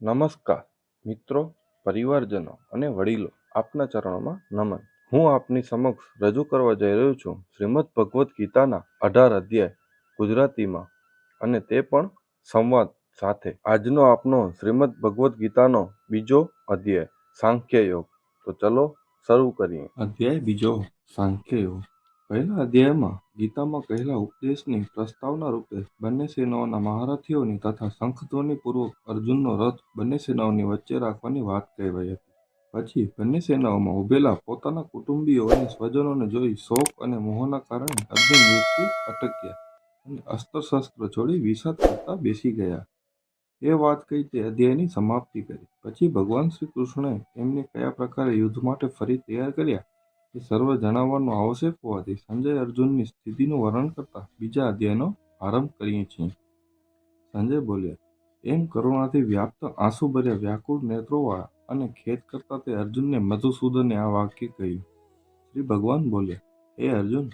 નમસ્કાર, મિત્રો, પરિવારજનો અને વડીલો, આપના ચરણોમાં નમન. હું આપની સમક્ષ રજૂ કરવા જઈ રહ્યો છું શ્રીમદ ભગવદ્ ગીતાના અઢાર અધ્યાય, ગુજરાતીમાં, અને તે પણ સંવાદ સાથે. આજનો આપનો શ્રીમદ ભગવદ્ ગીતાનો બીજો અધ્યાય સાંખ્ય યોગ તો ચલો, શરૂ કરીએ. અધ્યાય બીજો સાંખ્ય યોગ પહેલા અધ્યાયમાં ગીતામાં કહેલા ઉપદેશની પ્રસ્તાવના રૂપે બંને સેનાઓના મહારથીઓની તથા શંખધ્વનિ પૂર્વક અર્જુનનો રથ બંને સેનાઓની વચ્ચે રાખવાની વાત કહેવાઈ હતી. પછી બંને સેનાઓમાં ઉભેલા પોતાના કુટુંબીઓ અને સ્વજનોને જોઈ શોક અને મોહના કારણે અર્જુન વ્યક્તિ અટક્યા અને અસ્ત્ર શસ્ત્ર છોડી વિષાદ કરતા બેસી ગયા. એ વાત કહી તે અધ્યાયની સમાપ્તિ કરી. પછી ભગવાન શ્રી કૃષ્ણએ એમને કયા પ્રકારે યુદ્ધ માટે ફરી તૈયાર કર્યા? એ સર્વ જણાવવાનું આવશ્યક હોવાથી સંજય અર્જુનની સ્થિતિનું વર્ણન કરતા બીજા અધ્યાયનો આરંભ કરીએ છીએ. સંજય બોલ્યા, એમ કરુણાથી વ્યાપ્ત આંસુભર્યા વ્યાકુળ નેત્રોવાળા અને ખેદ કરતા તે અર્જુનને મધુસૂદને આ વાક્ય કહ્યું. શ્રી ભગવાન બોલ્યા, હે અર્જુન,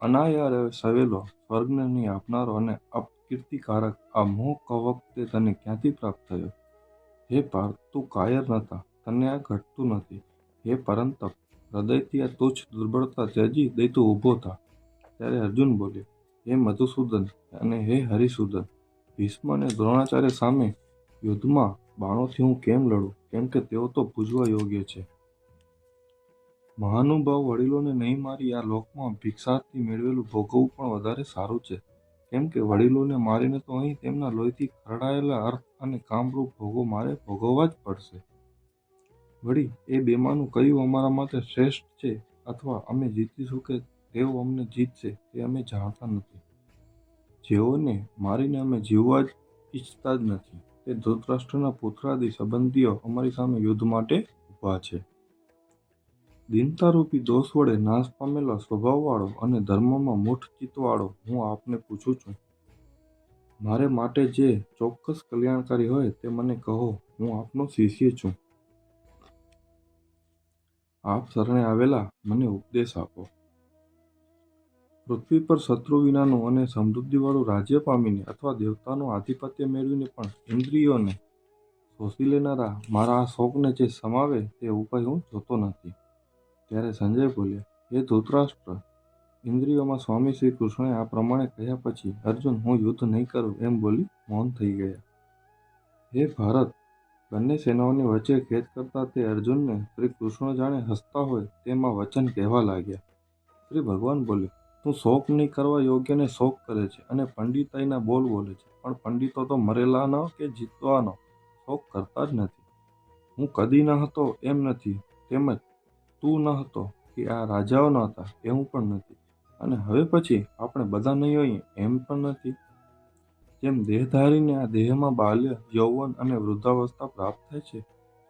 અનાયાર સવેલો સ્વર્ગને આપનારો અને અપકીર્તિકારક આ મોહ કવક તે તને ક્યાંથી પ્રાપ્ત થયો? હે પાર્થ, તું કાયર નતા, તને આ ઘટતું નથી. હે પરંતપ હૃદયથી આ તુચ્છ દુર્બળતા ત્યજી દૈતો ઊભો થા. ત્યારે અર્જુન બોલ્યો, હે મધુસૂદન અને હે હરિસૂદન, ભીષ્મ અને દ્રોણાચાર્ય સામે યુદ્ધમાં બાણોથી હું કેમ લડું? કેમ કે તેઓ તો પૂજવા યોગ્ય છે. મહાનુભાવ વડીલોને નહીં મારી આ લોકમાં ભિક્ષાર્થી મેળવેલું ભોગવવું પણ વધારે સારું છે. કેમ કે વડીલોને મારીને તો અહીં તેમના લોહીથી ખરડાયેલા અર્થ અને કામરૂપ ભોગો મારે ભોગવવા જ પડશે. વળી એ બેમાંનું કયું અમારા માટે શ્રેષ્ઠ છે અથવા અમે જીતીશું કે તેઓ અમને જીતશે તે અમે જાણતા નથી. જેઓને મારીને અમે જીવવા જ ઈચ્છતા જ નથી. તે ધૃતરાષ્ટ્રના પુત્રાદી સંબંધીઓ અમારી સામે યુદ્ધ માટે ઊભા છે. દિનતારૂપી દોષ વડે નાશ પામેલા સ્વભાવવાળો અને ધર્મમાં મૂઠ ચિત્તવાળો હું આપને પૂછું છું. મારે માટે જે ચોક્કસ કલ્યાણકારી હોય તે મને કહો, હું આપનો શિષ્ય છું. આપ શરણે આવેલા મને ઉપદેશ આપો. પૃથ્વી પર શત્રુ વિનાનું અને સમૃદ્ધિવાળું રાજ્ય પામીને અથવા દેવતાનું આધિપત્ય મેળવીને પણ ઇન્દ્રિયોને શોષી લેનારા મારા આ શોકને જે સમાવે તે ઉપાય હું જોતો નથી. ત્યારે સંજય બોલ્યા હે ધૂતરાષ્ટ્ર, ઇન્દ્રિયોમાં સ્વામી શ્રી કૃષ્ણે આ પ્રમાણે કહ્યા પછી અર્જુન, હું યુદ્ધ નહીં કરું એમ બોલી મૌન થઈ ગયા. હે ભારત બંને સેનાઓની વચ્ચે ખેદ કરતા તે અર્જુનને શ્રી કૃષ્ણ જાણે હસતા હોય તેમાં વચન કહેવા લાગ્યા. શ્રી ભગવાન બોલ્યો તું શોક નહીં કરવા યોગ્યને શોક કરે છે અને પંડિતાઈના બોલ બોલે છે. પણ પંડિતો તો મરેલાનો કે જીતવાનો? શોક કરતા જ નથી. હું કદી ન હતો એમ નથી. તેમજ તું ન હતો કે આ રાજાઓ ન હતા એવું પણ નથી. અને હવે પછી આપણે બધા નહીં હોઈએ એમ પણ નથી. જેમ દેહધારીને આ દેહમાં બાલ્ય, યૌવન અને વૃદ્ધાવસ્થા પ્રાપ્ત થાય છે,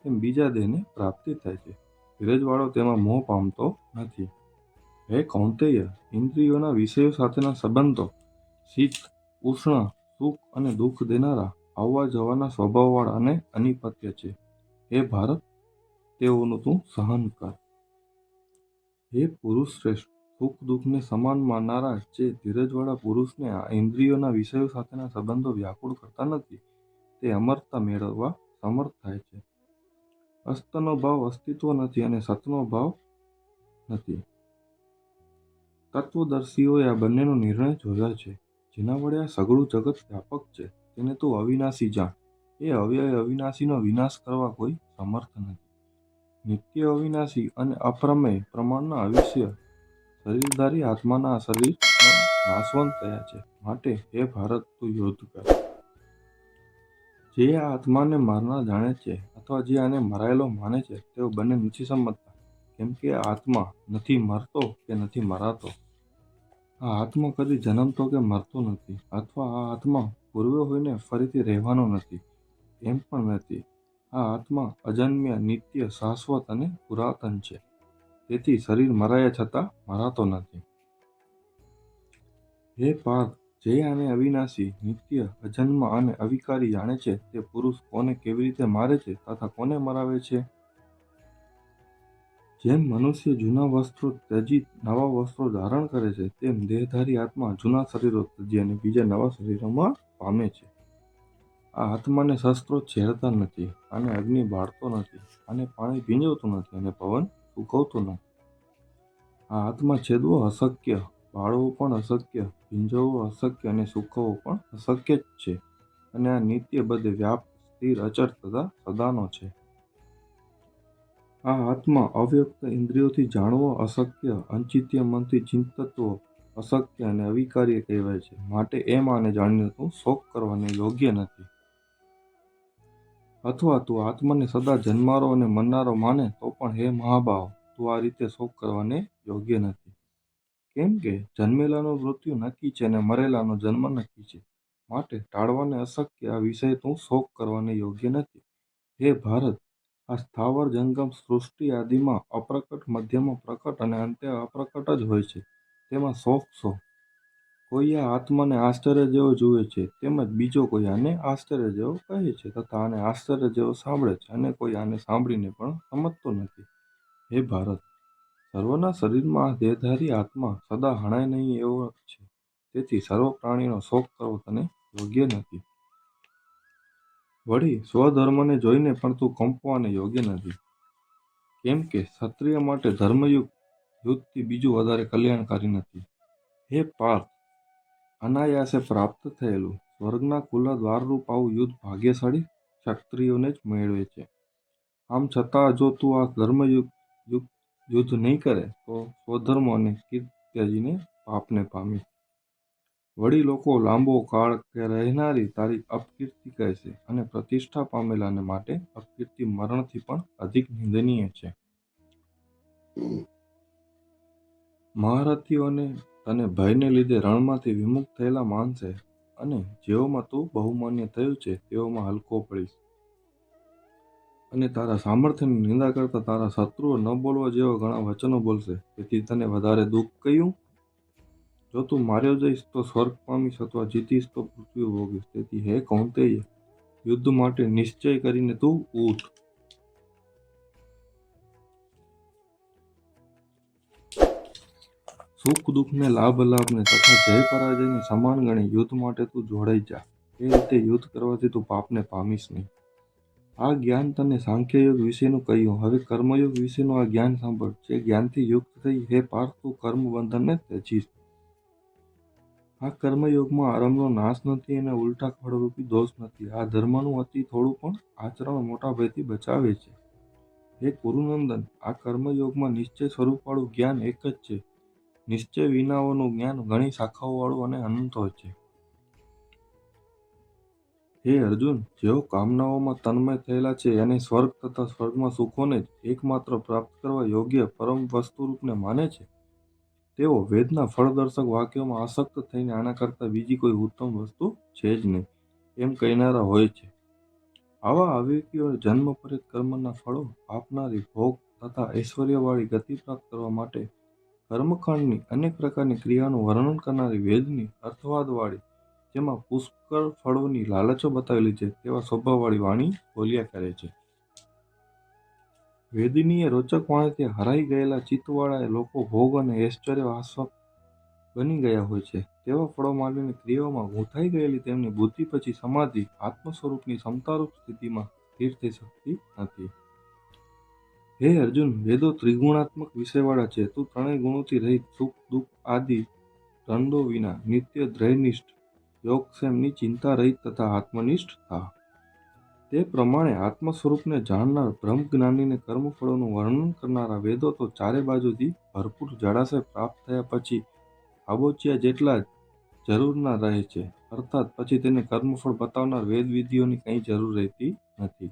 તેમ બીજા દેહને પ્રાપ્તિ થાય છે. ધીરજવાળો તેમાં મોહ પામતો નથી. હે કૌંતેય, ઇન્દ્રિયોના વિષયો સાથેના સંબંધો, શીત, ઉષ્ણ, સુખ અને દુઃખ દેનારા આવવા જવાના સ્વભાવવાળા અને અનિપત્ય છે. હે ભારત, તેઓનું તું સહન કર. હે પુરુષ શ્રેષ્ઠ સુખ દુઃખને સમાન માનનારા જે ધીરજવાળા પુરુષને આ ઇન્દ્રિયોના વિષયો સાથેના સંબંધો વ્યાકુળ કરતા નથી, તે અમરતા મેળવવા સમર્થ થાય છે. અસ્તનો ભાવ અસ્તિત્વ નથી અને સતનો ભાવ નથી. તત્વદર્શીઓએ આ બંનેનો નિર્ણય જોયો છે, જેના વડે આ સઘળું જગત વ્યાપક છે, તેને તું અવિનાશી જાણ. એ અવ્યય અવિનાશીનો વિનાશ કરવા કોઈ સમર્થ નથી. નિત્ય અવિનાશી અને અપ્રમેય પ્રમાણના અવિષ્ય શરીરધારી આત્માના શરીર નાશવંત થયા છે. માટે હે ભારત, તું યુદ્ધ કર. જે આ આત્માને મારનાર જાણે છે અથવા જે આને મરાયેલો માને છે, તેઓ બંને નથી સમજતા કેમ કે આત્મા નથી મરતો કે નથી મરાતો. આ આત્મા કદી જન્મતો કે મરતો નથી અથવા આ આત્મા પૂર્વે હોઈને ફરીથી રહેવાનો નથી. એમ પણ નથી. આ આત્મા અજન્મ્ય, નિત્ય, શાશ્વત અને પુરાતન છે. તેથી શરીર મરાયા છતાં મરાતો નથી. હે પાર્થ, જે આને અવિનાશી નિત્ય અજન્મ અને અવિકારી જાણે છે તે પુરુષ કોને કેવી રીતે મારે છે તથા કોને મરાવે છે? જેમ મનુષ્ય જૂના વસ્ત્રો ત્યજી નવા વસ્ત્રો ધારણ કરે છે, તેમ દેહધારી આત્મા જૂના શરીરો ત્યજી અને બીજા નવા શરીરોમાં પામે છે. આ આત્માને શસ્ત્રો છેડતા નથી અને અગ્નિ બાળતો નથી અને પાણી ભીંજવતું નથી અને પવન ફૂંકવતું ન. આ હાથમાં છેદવો અશક્ય બાળવો પણ અશક્ય, ભીંજવવો અશક્ય અને સૂકવવો પણ અશક્ય જ છે. અને આ નિત્ય બધે વ્યાપ, સ્થિર અચર તથા સદાનો છે. આ હાથમાં અવ્યક્ત ઇન્દ્રિયોથી જાણવો અશક્ય અંચિત્ય મનથી ચિંતત્વો અશક્ય અને અવિકાર્ય કહેવાય છે. માટે એમ આને જાણીને તું શોક કરવાને યોગ્ય નથી. અથવા તું આત્માને સદા જન્મારો અને મરનારો માને, તો પણ હે મહાભાવ, તું આ રીતે શોક કરવાને યોગ્ય નથી. કેમ કે જન્મેલાનું મૃત્યુ નક્કી છે અને મરેલાનો જન્મ નક્કી છે. માટે ટાળવાને અશક્ય આ વિષય તું શોક કરવાને યોગ્ય નથી. હે ભારત, આ સ્થાવર જંગમ સૃષ્ટિ આદિમાં અપ્રકટ, મધ્યમાં પ્રકટ અને અંતે અપ્રકટ જ હોય છે. તેમાં શોક શો. કોઈ આ આત્માને આશ્ચર્ય જેવો જુએ છે, તેમજ બીજો કોઈ આને આશ્ચર્ય જેવો કહે છે, તથા આને આશ્ચર્ય જેવો સાંભળે છે, અને કોઈ આને સાંભળીને પણ સમજતો નથી. હે ભારત, સર્વના શરીરમાં દેહધારી આત્મા સદા હણાય નહીં એવો છે, તેથી સર્વ પ્રાણીનો શોક કરવો તને યોગ્ય નથી. વળી, સ્વધર્મને જોઈને પણ તું કંપવાને યોગ્ય નથી. કેમ કે ક્ષત્રિય માટે ધર્મયુગ યુદ્ધથી બીજું વધારે કલ્યાણકારી નથી. હે પાર્થ અનાયાસે પ્રાપ્ત થયેલું સ્વર્ગના ખુલ્લા દ્વારરૂપ આવું યુદ્ધ ભાગ્યશાળી ક્ષત્રિયોને જ મેળવે છે. આમ છતાં જો તું આ ધર્મયુગ યુદ્ધ નહીં કરે, તો સ્વધર્મ અને કીર્તિ ત્યજીને પાપને પામી. વળી લોકો લાંબો કાળ કે રહેનારી તારી અપકીર્તિ કહેશે અને પ્રતિષ્ઠા પામેલાને માટે અપકીર્તિ મરણથી પણ અધિક નિંદનીય છે. મહારથીઓને તને ભયને લીધે રણમાંથી વિમુખ થયેલા માનશે અને જેઓમાં તું બહુમાન્ય થયું છે, તેઓમાં હલકો પડીશ. અને તારા સામર્થ્યની નિંદા કરતા તારા શત્રુઓ ન બોલવા જેવા ઘણા વચનો બોલશે. તેથી તને વધારે દુઃખ કહ્યું જો તું માર્યો જઈશ, તો સ્વર્ગ પામીશ અથવા જીતીશ, તો પૃથ્વી ભોગીશ. તેથી હે કૌંતેય, યુદ્ધ માટે નિશ્ચય કરીને તું ઉઠ સુખ દુઃખને લાભ લાભને તથા જય પરાજયને સમાન ગણી યુદ્ધ માટે તું જોડાઈ જા. એ રીતે યુદ્ધ કરવાથી તું પાપને પામીશ નહીં. આ જ્ઞાન તને સાંખ્યયોગ વિશેનું કહ્યું. હવે કર્મયોગ વિશેનું આ જ્ઞાન સાંભળ. જે જ્ઞાનથી યુક્ત થઈ હે પાર્થ તું કર્મ બંધનને ત્યજીશ. આ કર્મયોગમાં આરંભનો નાશ નથી અને ઉલટા ફળરૂપી દોષ નથી. આ ધર્મનું અતિ થોડું પણ આચરણ મોટા ભયથી બચાવે છે. હે કુરુનંદન આ કર્મયોગમાં નિશ્ચય સ્વરૂપવાળું જ્ઞાન એક જ છે. નિશ્ચય વિનાઓનું જ્ઞાન ઘણી શાખાઓવાળું અને અનંત હોય છે. હે અર્જુન, જેઓ કામનાઓમાં તન્મય થયેલા છે અને સ્વર્ગ તથા સ્વર્ગમાં સુખોને જ એકમાત્ર પ્રાપ્ત કરવા યોગ્ય પરમ વસ્તુરૂપને માને છે? તેઓ વેદના ફળદર્શક વાક્યોમાં આસક્ત થઈને આના કરતાં બીજી કોઈ ઉત્તમ વસ્તુ છે જ નહીં, એમ કહેનારા હોય છે. આવા અવિવેકીઓ જન્મ પરિત કર્મના ફળો આપનારી ભોગ તથા ઐશ્વર્યવાળી ગતિ પ્રાપ્ત કરવા માટે કર્મકાંડની અનેક પ્રકારની ક્રિયાનું વર્ણન કરનારી વેદની અર્થવાદવાળી, જેમાં પુષ્કળ ફળોની લાલચો બતાવેલી છે, તેવા સ્વભાવવાળી વાણી બોલ્યા કરે છે. વેદનીએ રોચક વાણીથી હરાઈ ગયેલા ચિત્તવાળા લોકો ભોગ અને ઐશ્વર્ય બની ગયા હોય છે. તેવા ફળો માટેની ક્રિયાઓમાં ગૂંથાઈ ગયેલી તેમની બુદ્ધિ પછી સમાધિ આત્મ સ્વરૂપની સમતારૂપ સ્થિતિમાં સ્થિર થઈ શકતી નથી. હે અર્જુન વેદો ત્રિગુણાત્મક વિષયવાળા છે. તું ત્રણેય ગુણોથી રહિત, સુખ, દુઃખ, આદિ દંડો વિના નિત્ય ધ્યેયનિષ્ઠ યોગક્ષેમની ચિંતા રહિત તથા આત્મનિષ્ઠ થા. તે પ્રમાણે આત્મ સ્વરૂપને જાણનાર બ્રહ્મ જ્ઞાનીને કર્મફળોનું વર્ણન કરનારા વેદો તો ચારે બાજુથી ભરપૂર જળાશય પ્રાપ્ત થયા પછી આબોચિયા જેટલા જરૂરના રહે છે. અર્થાત પછી તેને કર્મફળ બતાવનાર વેદ વિધિઓની કંઈ જરૂર રહેતી નથી.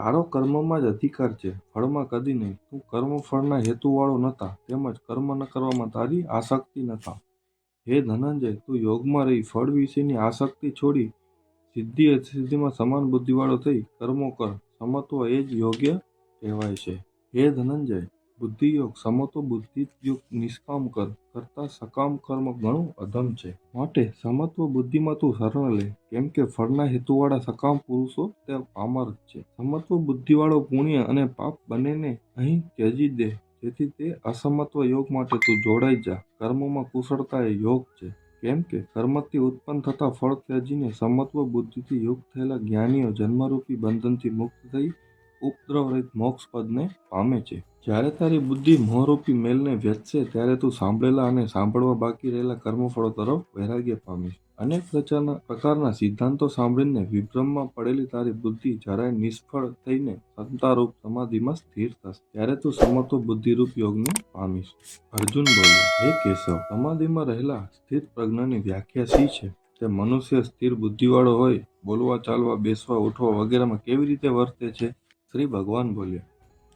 તારો કર્મમાં જ અધિકાર છે, ફળમાં કદી નહીં. તું કર્મફળના હેતુવાળો નતા તેમજ કર્મ ન કરવામાં તારી આસક્તિ નતા હે ધનંજય, તું યોગમાં રહી, ફળ વિશેની આસક્તિ છોડી સિદ્ધિ અસિદ્ધિમાં સમાન બુદ્ધિવાળો થઈ કર્મો કર. સમત્વ એ જ યોગ્ય કહેવાય છે. હે ધનંજય બુદ્ધિયોગ સમત્વ બુદ્ધિયુગ, નિષ્કામ કર, કરતા સકામ કર્મ ઘણું અધમ છે. માટે સમત્વ બુદ્ધિમાં તું શરણ લે, કેમ કે ફળના હેતુવાળા સકામ પુરુષો તે પામર છે. સમત્વ બુદ્ધિવાળો પુણ્ય અને પાપ બંનેને અહીં ત્યજી દે, જેથી તે અસમત્વ યોગ માટે તું જોડાઈ જા. કર્મોમાં કુશળતા એ યોગ છે. કેમ કે કર્મથી ઉત્પન્ન થતા ફળ ત્યજીને સમત્વ બુદ્ધિથી યુક્ત થયેલા જ્ઞાનીઓ જન્મરૂપી બંધનથી મુક્ત થઈ ઉપદ્રવરહિત મોક્ષ પદને પામે છે. જ્યારે તારી બુદ્ધિ મોહરૂપી મેલને વ્યથશે ત્યારે તું સાંભળેલા અને સાંભળવા બાકી રહેલા કર્મફળો તરફ વૈરાગ્ય પામીશ. અનેક પ્રકારના પ્રકારના સિદ્ધાંતો સાંભળીને વિભ્રમમાં પડેલી તારી બુદ્ધિ જરાય નિષ્ફળ થઈને સંતારૂપ સમાધિમાં સ્થિર થશે. ત્યારે તું સમર્થો બુદ્ધિરૂપ યોગને પામીશ. અર્જુન બોલ્યો, હે કેશવ, સમાધિમાં રહેલા સ્થિત પ્રજ્ઞની વ્યાખ્યા શી છે? તે મનુષ્ય સ્થિર બુદ્ધિવાળો હોય, બોલવા, ચાલવા, બેસવા, ઉઠવા વગેરેમાં કેવી રીતે વર્તે છે? શ્રી ભગવાન બોલ્યા,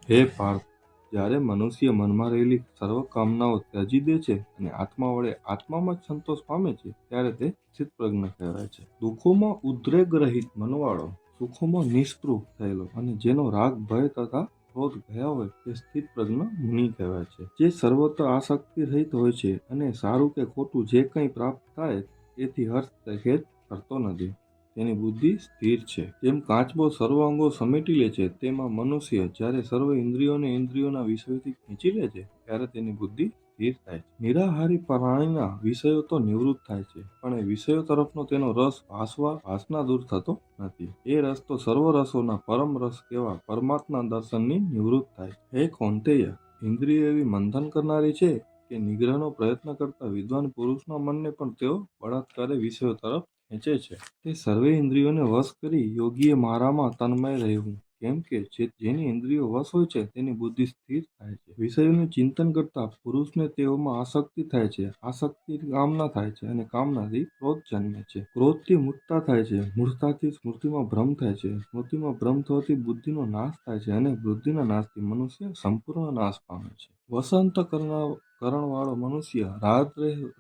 હે પાર્થ જ્યારે મનુષ્ય મનમાં રહેલી સર્વ કામનાઓ ત્યજી દે છે અને આત્મા વડે આત્મામાં જ સંતોષ પામે છે, ત્યારે તે સ્થિત પ્રજ્ઞ કહેવાય છે. દુઃખોમાં ઉદ્રેક રહિત મનવાળો, સુખોમાં નિષ્પૃહ થયેલો અને જેનો રાગ, ભય તથા ક્રોધ ગયા હોય તે સ્થિત પ્રજ્ઞ મુનિ કહેવાય છે. જે સર્વત્ર આસક્તિ રહિત હોય છે અને સારું કે ખોટું જે કંઈ પ્રાપ્ત થાય, એથી હર્ષ ખેદ કરતો નથી. તેની બુદ્ધિ સ્થિર છે. જેમ કાચબો સર્વ અંગો સમેટી લે છે. તેમાં મનુષ્ય જ્યારે સર્વ ઇન્દ્રિયોને ઇન્દ્રિયોના વિષયોથી ખેંચી લે છે, ત્યારે તેની બુદ્ધિ સ્થિર થાય છે. નિરાહારી પ્રાણીના વિષયો તો નિવૃત્ત થાય છે, પણ એ વિષયો તરફનો તેનો રસ ભાસવા, ભાસના દૂર થતો નથી. એ રસ તો સર્વ રસોના પરમ રસ કેવા પરમાત્મા દર્શનની નિવૃત્ત થાય હે કોંતેય ઇન્દ્રિય એવી મંથન કરનારી છે કે નિગ્રહનો પ્રયત્ન કરતા વિદ્વાન પુરુષના મનને પણ તેઓ બળાત્કારે વિષયો તરફ ખેંચે છે. તે સર્વે ઇન્દ્રિયોને વશ કરી યોગીએ મારામાં તન્મય રહેવું. કેમ કે જેની ઇન્દ્રિયો વશ હોય છે, તેની બુદ્ધિ સ્થિર થાય છે. વિષયોનું ચિંતન કરતા પુરુષને તેઓમાં આસક્તિ થાય છે. આસક્તિ કામના થાય છે અને કામનાથી ક્રોધ જન્મે છે. ક્રોધથી મૂર્તા થાય છે. મૂર્તાથી સ્મૃતિમાં ભ્રમ થાય છે. સ્મૃતિમાં ભ્રમ થવાથી બુદ્ધિનો નાશ થાય છે અને બુદ્ધિના નાશથી મનુષ્ય સંપૂર્ણ નાશ પામે છે. વસંત કરનાર કરણવાળો મનુષ્ય રાગ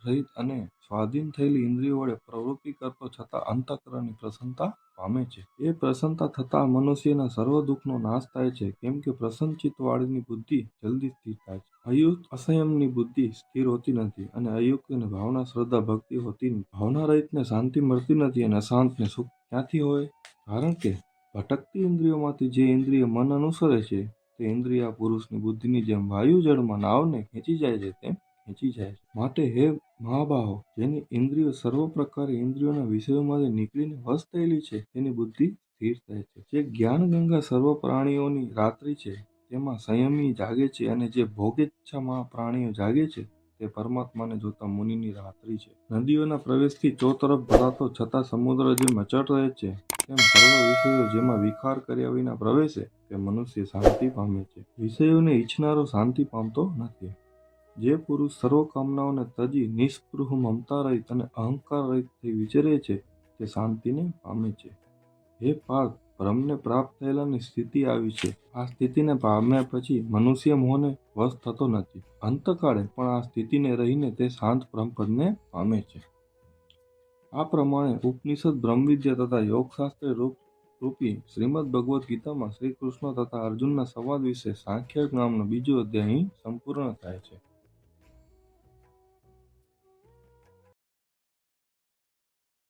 રહિત અને સ્વાધીન થયેલી ઇન્દ્રિયો વડે પ્રવૃત્તિ કરતો છતાં અંતઃકરણની પ્રસન્નતા પામે છે. એ પ્રસન્નતા થતાં મનુષ્યના સર્વ દુઃખનો નાશ થાય છે, કેમ કે પ્રસન્નચિત વાળીની બુદ્ધિ જલ્દી સ્થિર થાય છે. અયુક્ત અસંયમની બુદ્ધિ સ્થિર હોતી નથી અને અયુક્તની ભાવના શ્રદ્ધા ભક્તિ હોતી નથી ભાવના રહિતને શાંતિ મળતી નથી અને અશાંતને સુખ ક્યાંથી હોય? કારણ કે ભટકતી ઇન્દ્રિયોમાંથી જે ઇન્દ્રિય મન અનુસરે છે તે ઇન્દ્રિય પુરુષની બુદ્ધિની જેમ વાયુ જળમાં નાવને ખેંચી જાય છે તેમ ખેંચી જાય છે. માટે હે મહાબાહો, જેની ઇન્દ્રિયો સર્વ પ્રકારે ઇન્દ્રિયોના વિષયોમાંથી નીકળીને વશ થયેલી છે, તેની બુદ્ધિ સ્થિર થાય છે. જે જ્ઞાન ગંગા સર્વ પ્રાણીઓની રાત્રિ છે, તેમાં સંયમી જાગે છે અને જે ભોગેચ્છામાં પ્રાણીઓ જાગે છે તે પરમાત્માને જોતા મુનિની રાત્રિ છે. નદીઓના પ્રવેશથી ચોતરફ ભરાતો છતાં સમુદ્ર જેમ અચળ રહે છે તેમ સર્વ વિષયો જેમાં વિખાર કર્યા વિના પ્રવેશે તે મનુષ્ય શાંતિ પામે છે. વિષયોને ઈચ્છનારો શાંતિ પામતો નથી. જે પુરુષ સર્વ કામનાઓને તજી નિષ્પૃહ મમતા રહિત અને અહંકાર રહિત થઈ વિચરે છે તે શાંતિને પામે છે. હે પાર્થ બ્રહ્મને પ્રાપ્ત થયેલાની સ્થિતિ આવી છે. આ સ્થિતિને પામ્યા પછી મનુષ્ય મોહને વશ થતો નથી. અંતકાળે પણ આ સ્થિતિને રહીને તે શાંત બ્રહ્મપદને પામે છે. આ પ્રમાણે ઉપનિષદ બ્રહ્મવિદ્યા તથા યોગશાસ્ત્ર રૂપ, રૂપી શ્રીમદ ભગવદ્ ગીતામાં શ્રી કૃષ્ણ તથા અર્જુનના સંવાદ વિશે સાંખ્ય નામનો બીજો અધ્યાય સંપૂર્ણ થાય છે.